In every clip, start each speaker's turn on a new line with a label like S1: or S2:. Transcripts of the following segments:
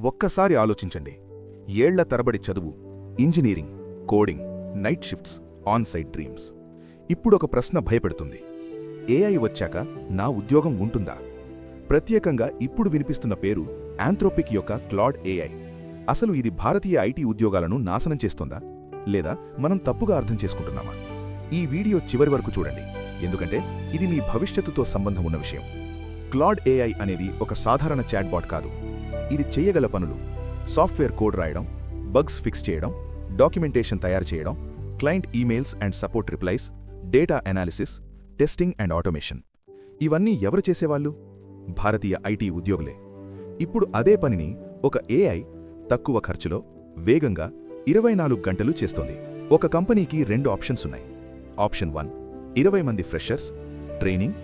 S1: ఒక్కసారి ఆలోచించండి. ఏళ్ళ తరబడి చదువు engineering coding night shifts on site dreams. ఇప్పుడు ఒక ప్రశ్న భయపెడుతుంది. ఏఐ వచ్చాక నా ఉద్యోగం ఉంటుందా? ప్రత్యేకంగా ఇప్పుడు వినిపిస్తున్న పేరు ఆంథ్రోపిక్ యొక్క క్లాడ్ ఏఐ. అసలు ఇది భారతీయ ఐటీ ఉద్యోగాలను నాశనం చేస్తుందా? లేదా మనం తప్పుగా అర్థం చేసుకుంటున్నామా? ఈ వీడియో చివరి వరకు చూడండి. ఎందుకంటే ఇది మీ భవిష్యత్తుతో సంబంధం ఉన్న విషయం. క్లాడ్ ఏఐ అనేది ఒక సాధారణ చాట్బాట్ కాదు. ఇది చేయగల పనులు. సాఫ్ట్వేర్ కోడ్ రాయడం బగ్స్ ఫిక్స్ చేయడం డాక్యుమెంటేషన్ తయారు చేయడం client emails and support replies data analysis testing and automation. ఇవన్నీ ఎవరు చేసేవాళ్ళు? భారతీయ ఐటీ ఉద్యోగులే. ఇప్పుడు అదే పనిని ఒక ఏఐ తక్కువ ఖర్చులో వేగంగా ఇరవై నాలుగు గంటలు చేస్తుంది. ఒక కంపెనీకి రెండు ఆప్షన్స్ ఉన్నాయి. ఆప్షన్ వన్ ఇరవై మంది freshers training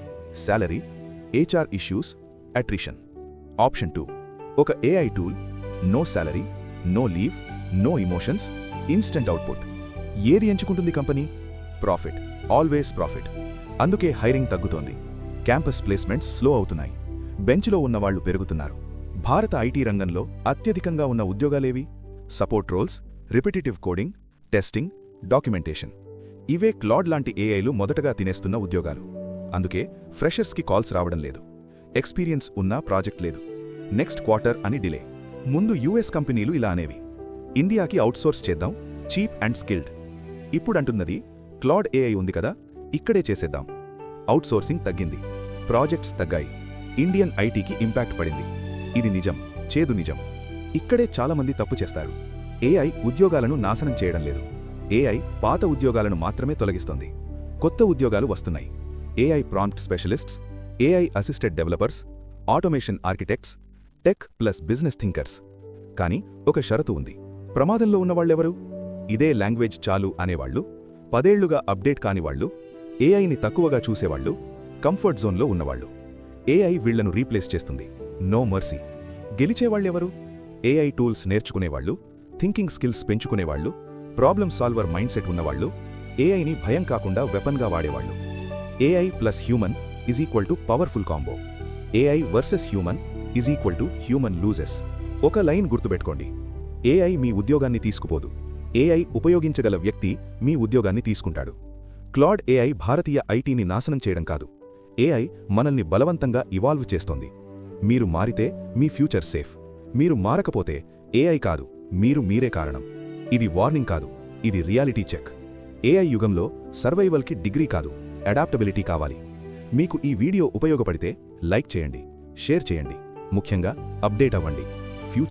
S1: salary HR issues attrition. Option two ఒక AI tool no salary no leave no emotions instant output ఏది ఎంచుకుంటుంది కంపెనీ? ప్రాఫిట్ ఆల్వేస్ ప్రాఫిట్ అందుకే హైరింగ్ తగ్గుతోంది. క్యాంపస్ ప్లేస్మెంట్స్ స్లో అవుతున్నాయి. బెంచ్లో ఉన్నవాళ్ళు పెరుగుతున్నారు. భారత ఐటీ రంగంలో అత్యధికంగా ఉన్న ఉద్యోగాలేవి? Support roles repetitive coding testing documentation ఇవే క్లాడ్ లాంటి ఏఐలు మొదటగా తినేస్తున్న ఉద్యోగాలు. అందుకే ఫ్రెషర్స్కి కాల్స్ రావడం లేదు. ఎక్స్పీరియన్స్ ఉన్నా ప్రాజెక్ట్ లేదు. నెక్స్ట్ క్వార్టర్ అని డిలే. ముందు యూఎస్ కంపెనీలు ఇలా అనేవి. ఇండియాకి అవుట్సోర్స్ చేద్దాం చీప్ అండ్ స్కిల్డ్. ఇప్పుడంటున్నది క్లాడ్ ఏఐ ఉంది కదా ఇక్కడే చేసేద్దాం. అవుట్సోర్సింగ్ తగ్గింది. ప్రాజెక్ట్స్ తగ్గాయి. ఇండియన్ ఐటీకి ఇంపాక్ట్ పడింది. ఇది నిజం చేదు నిజం. ఇక్కడే చాలామంది తప్పు చేస్తారు. ఏఐ ఉద్యోగాలను నాశనం చేయడం లేదు. ఏఐ పాత ఉద్యోగాలను మాత్రమే తొలగిస్తోంది. కొత్త ఉద్యోగాలు వస్తున్నాయి. AI prompt specialists AI assisted developers automation architects tech plus business thinkers. కానీ ఒక షరతు ఉంది. ప్రమాదంలో ఉన్నవాళ్ళెవరు ఇదే లాంగ్వేజ్ చాలు అనేవాళ్ళు పదేళ్ళుగా అప్డేట్ కానివాళ్ళు ఏఐని తక్కువగా చూసేవాళ్ళు కంఫర్ట్ జోన్లో ఉన్నవాళ్ళు ఏఐ వీళ్ళను రీప్లేస్ చేస్తుంది. No mercy. గెలిచేవాళ్ళెవరు ఏఐ టూల్స్ నేర్చుకునేవాళ్ళు థింకింగ్ స్కిల్స్ పెంచుకునేవాళ్ళు ప్రాబ్లమ్ సాల్వర్ మైండ్ సెట్ ఉన్నవాళ్ళు ఏఐని భయం కాకుండా వెపన్గా వాడేవాళ్ళు AI plus human is equal to powerful combo. AI versus human is equal to human loses ఒక లైన్ గుర్తుపెట్టుకోండి. ఏఐ మీ ఉద్యోగాన్ని తీసుకుపోదు. ఏఐ ఉపయోగించగల వ్యక్తి మీ ఉద్యోగాన్ని తీసుకుంటాడు. క్లాడ్ ఏఐ భారతీయ ఐటీని నాశనం చేయడం కాదు. ఏఐ మనల్ని బలవంతంగా ఇవాల్వ్ చేస్తోంది. మీరు మారితే మీ ఫ్యూచర్ సేఫ్ మీరు మారకపోతే ఏఐ కాదు మీరు మీరే కారణం. ఇది వార్నింగ్ కాదు ఇది రియాలిటీ చెక్ ఏఐ యుగంలో సర్వైవల్కి డిగ్రీ కాదు అడాప్టబిలిటీ కావాలి. మీకు ఈ వీడియో ఉపయోగపడితే లైక్ చేయండి షేర్ చేయండి. ముఖ్యంగా అప్డేట్ అవ్వండి.